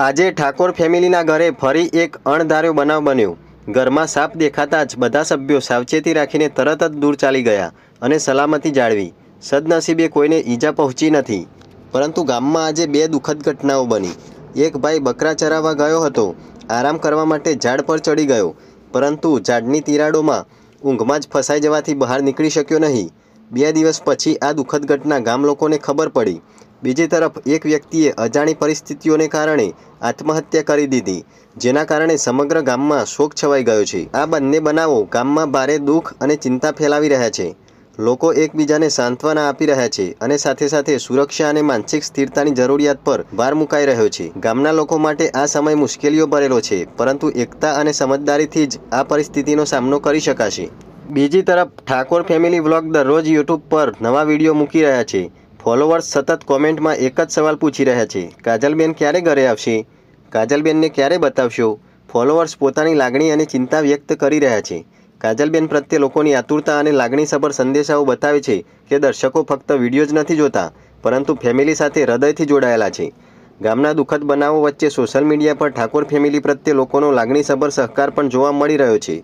આજે ઠાકોર ફેમિલીના ઘરે ફરી એક અણધાર્યો બનાવ બન્યો. ઘરમાં સાપ દેખાતા જ બધા સભ્યો સાવચેતી રાખીને તરત જ દૂર ચાલી ગયા અને સલામતી જાળવી. સદનસીબે કોઈને ઈજા પહોંચી નથી. પરંતુ ગામમાં આજે બે દુઃખદ ઘટનાઓ બની. એક ભાઈ બકરા ચરાવવા ગયો હતો. આરામ કરવા માટે ઝાડ પર ચડી ગયો. પરંતુ ઝાડની તિરાડોમાં ઊંઘમાં જ ફસાઈ જવાથી બહાર નીકળી શક્યો નહીં. બે દિવસ પછી આ દુઃખદ ઘટના ગામ લોકોને ખબર પડી. બીજી તરફ એક વ્યક્તિએ અજાણી પરિસ્થિતિઓને કારણે આત્મહત્યા કરી દીધી, જેના કારણે સમગ્ર ગામમાં શોક છવાઈ ગયો છે. આ બંને બનાવો ગામમાં ભારે દુઃખ અને ચિંતા ફેલાવી રહ્યા છે. લોકો એકબીજાને સાંત્વના આપી રહ્યા છે અને સાથે સાથે સુરક્ષા અને માનસિક સ્થિરતાની જરૂરિયાત પર ભાર મુકાઈ રહ્યો છે. ગામના લોકો માટે આ સમય મુશ્કેલીઓ ભરેલો છે, પરંતુ એકતા અને સમજદારીથી જ આ પરિસ્થિતિનો સામનો કરી શકાશે. બીજી તરફ ઠાકોર ફેમિલી વ્લોગ દરરોજ યુટ્યુબ પર નવા વીડિયો મૂકી રહ્યા છે. ફોલોવર્સ સતત કોમેન્ટમાં એક જ સવાલ પૂછી રહ્યા છે. કાજલબેન ક્યારે ઘરે આવશે? કાજલબેનને ક્યારે બતાવશો? ફોલોવર્સ પોતાની લાગણી અને ચિંતા વ્યક્ત કરી રહ્યા છે. કાજલબેન પ્રત્યે લોકોની આતુરતા અને લાગણીસભર સંદેશાઓ બતાવે છે કે દર્શકો ફક્ત વીડિયો જ નથી જોતા, પરંતુ ફેમિલી સાથે હૃદયથી જોડાયેલા છે. ગામના દુઃખદ બનાવો વચ્ચે સોશિયલ મીડિયા પર ઠાકોર ફેમિલી પ્રત્યે લોકોનો લાગણીસભર સહકાર પણ જોવા મળી રહ્યો છે.